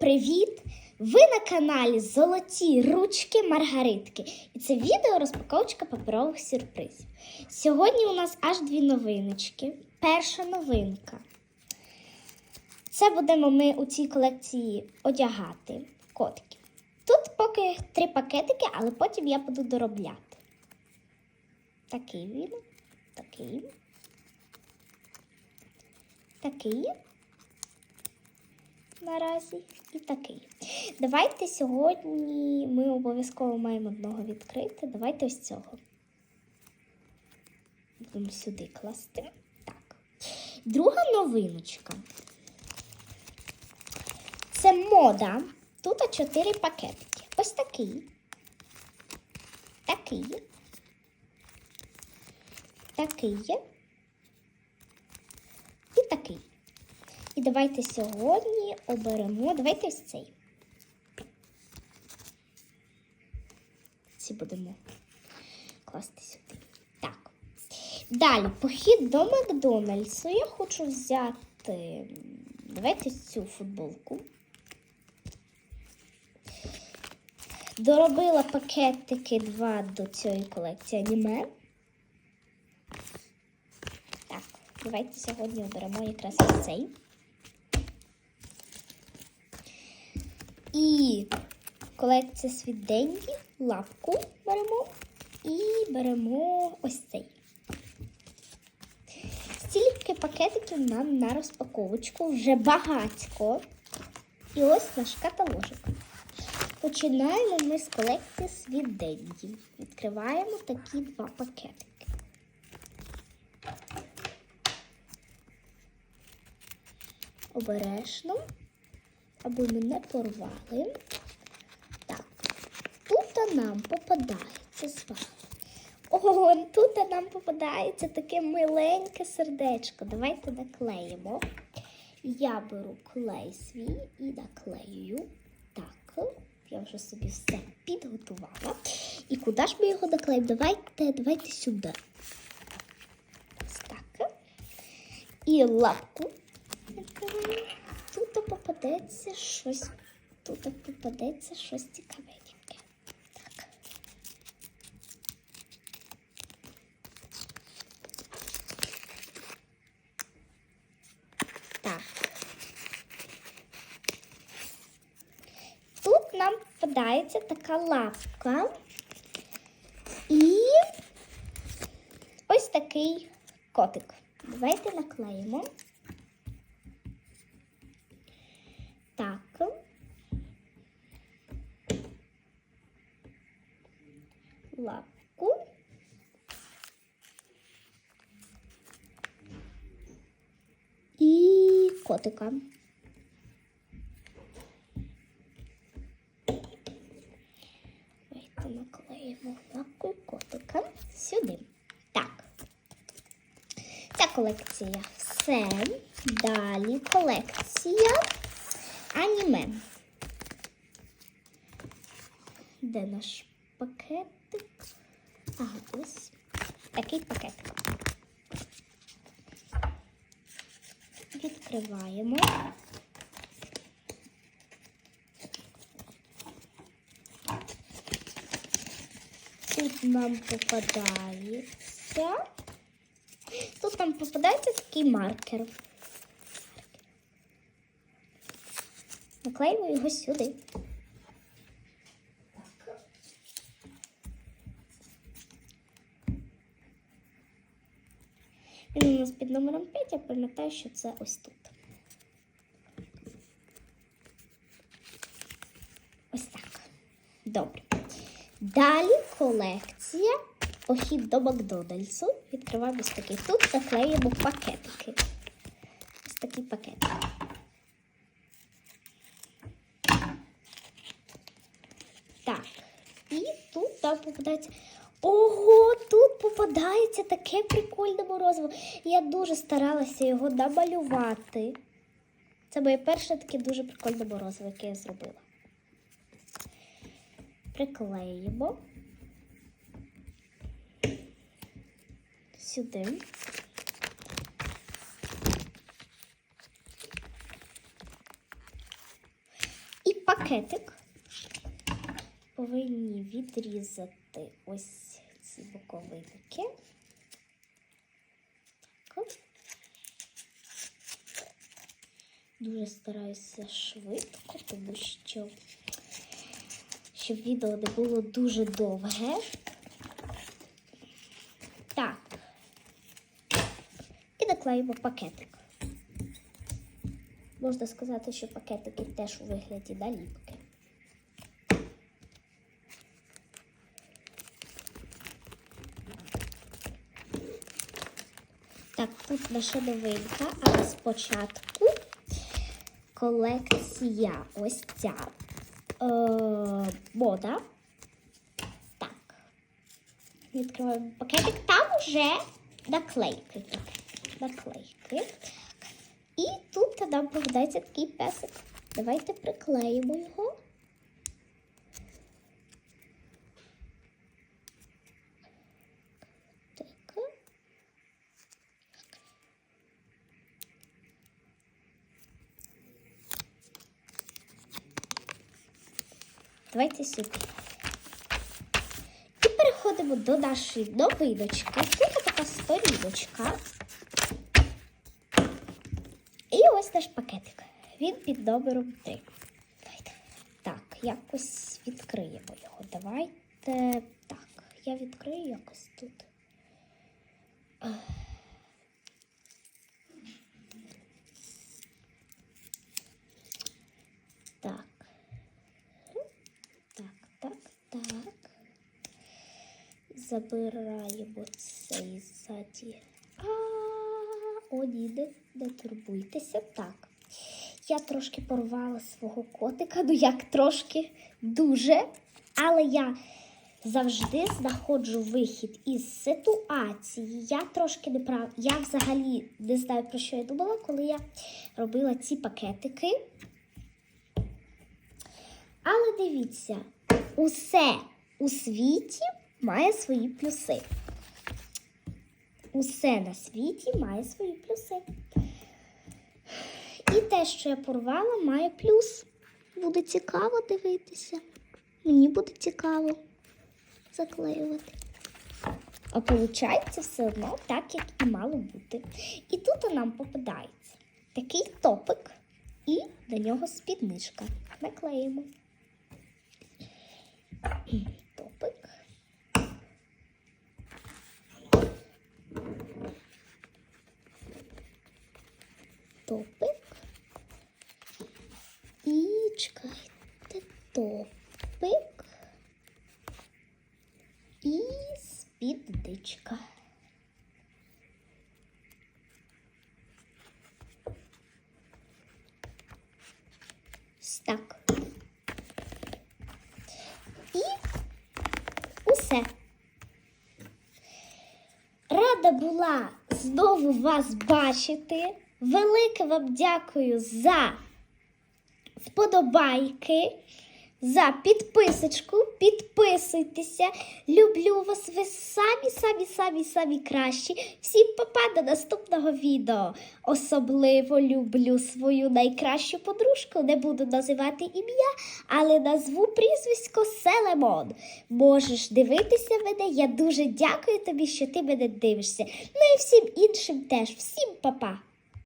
привіт! Ви на каналі Золоті ручки Маргаритки. І це відео розпаковочка паперових сюрпризів. Сьогодні у нас аж дві новиночки. Перша новинка. Це будемо ми у цій колекції одягати котиків. Тут поки три пакетики, але потім я буду доробляти. Такий він, такий. Такий наразі і такий. Давайте сьогодні ми обов'язково маємо одного відкрити. Давайте ось цього. Будемо сюди класти. Так. Друга новиночка. Це мода. Тут чотири пакетики. Ось такий. Такий. Такий. І такий. І давайте сьогодні оберемо. Давайте ось цей. Ці будемо класти сюди. Так. Далі, похід до Макдональдсу. Я хочу взяти. Давайте цю футболку. Доробила пакетики два до цієї колекції аніме. Так, давайте сьогодні оберемо якраз цей. І колекція світ Денді, лапку беремо і беремо ось цей. Стільки пакетиків нам на розпаковочку вже багатько. І ось наш каталожик. Починаємо ми з колекції світ Денді. Відкриваємо такі два пакетики. Обережно аби ми не порвали. Так, тут нам попадається з вами. О, тут нам попадається таке миленьке сердечко. Давайте наклеїмо. Я беру клей свій і наклеюю. Так, я вже собі все підготувала. І куди ж ми його наклеїмо? Давайте, давайте сюди. Ось так. І лапку накриваємо тут попадеться щось. Тут попадеться щось цікавеньке. Так. Так. Тут нам попадається така лапка. І ось такий котик. Давайте наклеїмо. Так. Лапку. І котика. Наклеїмо лапку котика сюди. Так. Ця колекція все. Далі колекція аніме. Де наш пакетик? Ага, ось такий пакетик. Відкриваємо. Тут нам попадається. Тут нам попадається такий маркер. Наклеїмо його сюди. Він у нас під номером 5, я пам'ятаю, що це ось тут. Ось так. Добре. Далі колекція похід до Макдональдсу. Відкриваємо ось такий. Тут наклеїмо пакетики. Ось такий пакетик. Так, і тут там попадається. Ого, тут попадається таке прикольне морозиво. Я дуже старалася його намалювати. Це моє перше таке дуже прикольне морозиво, яке я зробила. Приклеїмо сюди. І пакетик повинні відрізати ось ці боковинки. Дуже стараюся швидко, тому що щоб відео не було дуже довге. Так. І наклеїмо пакетик. Можна сказати, що пакетики теж у вигляді наліпки. Так, тут наша новинка, але спочатку колекція ось ця е, мода. Так. Відкриваємо пакетик. Там вже наклейки. Так, наклейки. І тут нам попадається такий песик. Давайте приклеїмо його. Так. Давайте сюди. І переходимо до нашої новиночки. Тут така сторіночка. І ось наш пакетик. Він під номером 3. Давайте. Так, якось відкриємо його. Давайте. Так, я відкрию якось тут. Ех. Так. Так, так, так. Забираємо цей ззаді. А, о, ні, не, не турбуйтеся. Так. Я трошки порвала свого котика, ну як трошки дуже. Але я завжди знаходжу вихід із ситуації. Я трошки не прав. Я взагалі не знаю, про що я думала, коли я робила ці пакетики. Але дивіться, усе у світі має свої плюси. Усе на світі має свої плюси. І те, що я порвала, має плюс. Буде цікаво дивитися. Мені буде цікаво заклеювати. А виходить все одно так, як і мало бути. І тут нам попадається такий топик і до нього спідничка. Наклеїмо. Топик. Топик. І чекайте, топик. І спідничка. Ось Так. І усе. Рада була знову вас бачити. Велике вам дякую за вподобайки, за підписочку. Підписуйтеся. Люблю вас. Ви самі, самі, самі, самі кращі. Всім папа до наступного відео. Особливо люблю свою найкращу подружку. Не буду називати ім'я, але назву прізвисько Селемон. Можеш дивитися мене. Я дуже дякую тобі, що ти мене дивишся. Ну і всім іншим теж. Всім папа.